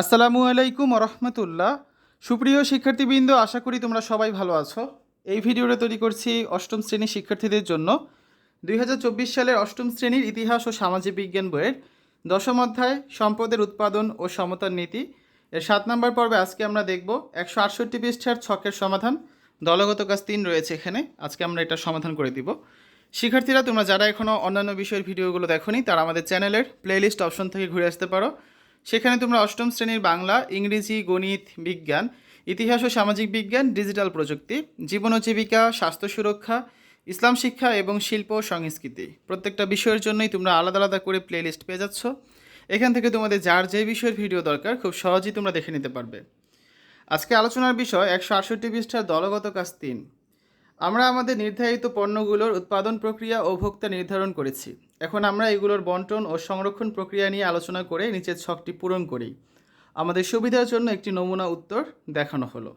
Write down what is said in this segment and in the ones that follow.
আসসালামু আলাইকুম রহমতুল্লাহ সুপ্রিয় শিক্ষার্থীবৃন্দ, আশা করি তোমরা সবাই ভালো আছো। এই ভিডিওটা তৈরি করছি অষ্টম শ্রেণির শিক্ষার্থীদের জন্য। দুই হাজার চব্বিশ সালের অষ্টম শ্রেণির ইতিহাস ও সামাজিক বিজ্ঞান বইয়ের দশম অধ্যায়, সম্পদের উৎপাদন ও সমতার নীতি। এর সাত নম্বর পর্বে আজকে আমরা দেখব একশো আটষট্টি পৃষ্ঠার ছকের সমাধান। দলগত কাজ তিন রয়েছে এখানে, আজকে আমরা এটা সমাধান করে দিব। শিক্ষার্থীরা, তোমরা যারা এখনও অন্যান্য বিষয়ের ভিডিওগুলো দেখোনি, তারা আমাদের চ্যানেলের প্লেলিস্ট অপশন থেকে ঘুরে আসতে পারো। সেখানে তোমরা অষ্টম শ্রেণির বাংলা, ইংরেজি, গণিত, বিজ্ঞান, ইতিহাস ও সামাজিক বিজ্ঞান, ডিজিটাল প্রযুক্তি, জীবন ও জীবিকা, স্বাস্থ্য সুরক্ষা, ইসলাম শিক্ষা এবং শিল্প সংস্কৃতি। প্রত্যেকটা বিষয়ের জন্যই তোমরা আলাদা আলাদা করে প্লেলিস্ট পেয়ে যাচ্ছ। এখান থেকে তোমাদের যার যে বিষয়ের ভিডিও দরকার, খুব সহজেই তোমরা দেখে নিতে পারবে। আজকে আলোচনার বিষয় একশো আটষট্টি পৃষ্ঠার দলগত কাজ তিন। আমরা আমাদের নির্ধারিত পণ্যগুলোর উৎপাদন প্রক্রিয়া ও ভোক্তা নির্ধারণ করেছি। এখন আমরা এগুলোর বন্টন ও সংরক্ষণ প্রক্রিয়া নিয়ে আলোচনা করে নিচের ছকটি পূরণ করি। আমাদের সুবিধার জন্য একটি নমুনা উত্তর দেখানো হলো।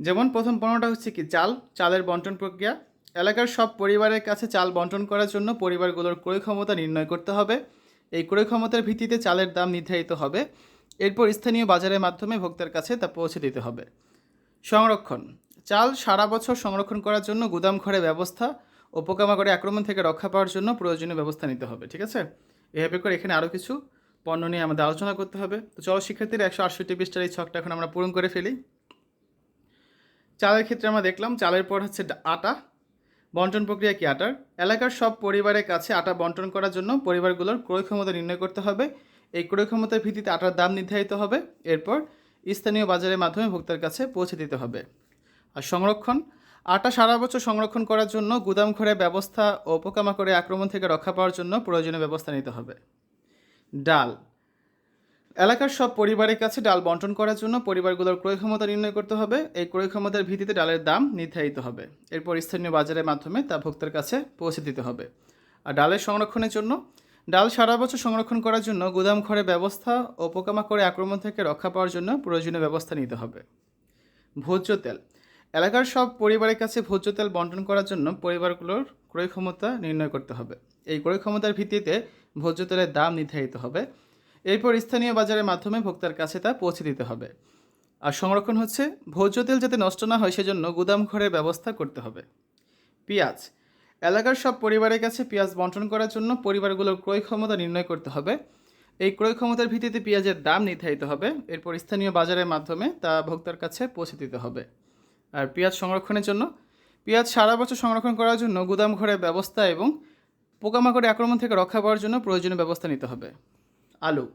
যেমন প্রথম পণ্যটা হচ্ছে কি, চাল। চালের বন্টন প্রক্রিয়া। এলাকার সব পরিবারের কাছে চাল বন্টন করার জন্য পরিবারগুলোর ক্রয় ক্ষমতা নির্ণয় করতে হবে। এই ক্রয় ক্ষমতার ভিত্তিতে চালের দাম নির্ধারিত হবে। এরপর স্থানীয় বাজারের মাধ্যমে ভোক্তার কাছে তা পৌঁছে দিতে হবে। সংরক্ষণ। চাল সারা বছর সংরক্ষণ করার জন্য গুদাম ঘরে ব্যবস্থা ও পোকামাকড়ে আক্রমণ থেকে রক্ষা পাওয়ার জন্য প্রয়োজনীয় ব্যবস্থা নিতে হবে, ঠিক আছে? এভাবে করে এখানে আরও কিছু পণ্য নিয়ে আমাদের আলোচনা করতে হবে। তো চলো শিক্ষার্থীরা একশো আটষট্টি পৃষ্ঠার এই ছকটা এখন আমরা পূরণ করে ফেলি। চালের ক্ষেত্রে আমরা দেখলাম, চালের পর হচ্ছে আটা। বন্টন প্রক্রিয়া কি আটার? এলাকার সব পরিবারের কাছে আটা বন্টন করার জন্য পরিবারগুলোর ক্রয় ক্ষমতা নির্ণয় করতে হবে। এই ক্রয় ক্ষমতার ভিত্তিতে আটার দাম নির্ধারিত হবে। এরপর স্থানীয় বাজারের মাধ্যমে ভোক্তার কাছে পৌঁছে দিতে হবে। আর সংরক্ষণ। আটা সারা বছর সংরক্ষণ করার জন্য গুদাম ঘরে ব্যবস্থা ও পোকামাকড়ে আক্রমণ থেকে রক্ষা পাওয়ার জন্য প্রয়োজনীয় ব্যবস্থা নিতে হবে। ডাল। এলাকার সব পরিবারের কাছে ডাল বন্টন করার জন্য পরিবারগুলোর ক্রয় ক্ষমতা নির্ণয় করতে হবে। এই ক্রয় ক্ষমতার ভিত্তিতে ডালের দাম নির্ধারিত হবে। এরপর স্থানীয় বাজারের মাধ্যমে তা ভোক্তার কাছে পৌঁছে দিতে হবে। আর ডালের সংরক্ষণের জন্য, ডাল সারা বছর সংরক্ষণ করার জন্য গুদাম ঘরে ব্যবস্থা ও পোকামাকড়ে আক্রমণ থেকে রক্ষা পাওয়ার জন্য প্রয়োজনীয় ব্যবস্থা নিতে হবে। ভোজ্য তেল। এলাকার সব পরিবারের কাছে ভোজ্য তেল বন্টন করার জন্য পরিবারগুলোর ক্রয় ক্ষমতা নির্ণয় করতে হবে। এই ক্রয় ক্ষমতার ভিত্তিতে ভোজ্য তেলের দাম নির্ধারিত হবে। এরপর স্থানীয় বাজারের মাধ্যমে ভোক্তার কাছে তা পৌঁছে দিতে হবে। আর সংরক্ষণ হচ্ছে, ভোজ্য তেল যাতে নষ্ট না হয় সেজন্য গুদাম ঘরের ব্যবস্থা করতে হবে। পেঁয়াজ। এলাকার সব পরিবারের কাছে পেঁয়াজ বন্টন করার জন্য পরিবারগুলোর ক্রয় ক্ষমতা নির্ণয় করতে হবে। এই ক্রয় ক্ষমতার ভিত্তিতে পেঁয়াজের দাম নির্ধারিত হবে। এরপর স্থানীয় বাজারের মাধ্যমে তা ভোক্তার কাছে পৌঁছে দিতে হবে। আর পেঁয়াজ সংরক্ষণের জন্য। পেঁয়াজ সারা বছর সংরক্ষণ করার জন্য গুদাম ঘরের ব্যবস্থা এবং পোকামাকড়ে আক্রমণ থেকে রক্ষা পাওয়ার জন্য প্রয়োজনীয় ব্যবস্থা নিতে হবে। আলু।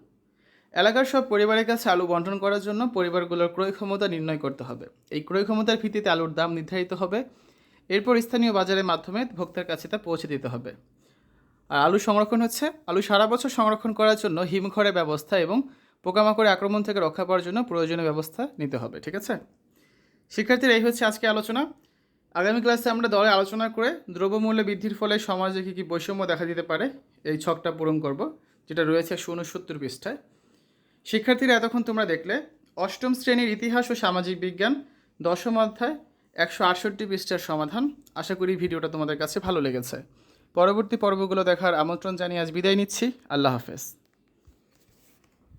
এলাকার সব পরিবারের কাছে আলু বন্টন করার জন্য পরিবারগুলোর ক্রয় ক্ষমতা নির্ণয় করতে হবে। এই ক্রয় ক্ষমতার ভিত্তিতে আলুর দাম নির্ধারিত হবে। এরপর স্থানীয় বাজারের মাধ্যমে ভোক্তার কাছে তা পৌঁছে দিতে হবে। আর আলু সংরক্ষণ হচ্ছে। আলু সারা বছর সংরক্ষণ করার জন্য হিমঘরের ব্যবস্থা এবং পোকামাকড়ে আক্রমণ থেকে রক্ষা পাওয়ার জন্য প্রয়োজনীয় ব্যবস্থা নিতে হবে। ঠিক আছে? শিক্ষার্থীরা, এই হচ্ছে আজকে আলোচনা। আগামী ক্লাসে আমরা দলে আলোচনা করে দ্রব্যমূল্য বৃদ্ধির ফলে সমাজে কী কী বৈষম্য দেখা দিতে পারে, এই ছকটা পূরণ করব, যেটা রয়েছে একশো উনসত্তর পৃষ্ঠায়। শিক্ষার্থীরা, এতক্ষণ তোমরা দেখলে, অষ্টম শ্রেণির ইতিহাস ও সামাজিক বিজ্ঞান, দশম অধ্যায়, একশো আটষট্টি পৃষ্ঠার সমাধান। আশা করি ভিডিওটা তোমাদের কাছে ভালো লেগেছে। পরবর্তী পর্বগুলো দেখার আমন্ত্রণ জানিয়ে আজ বিদায় নিচ্ছি। আল্লাহ হাফেজ।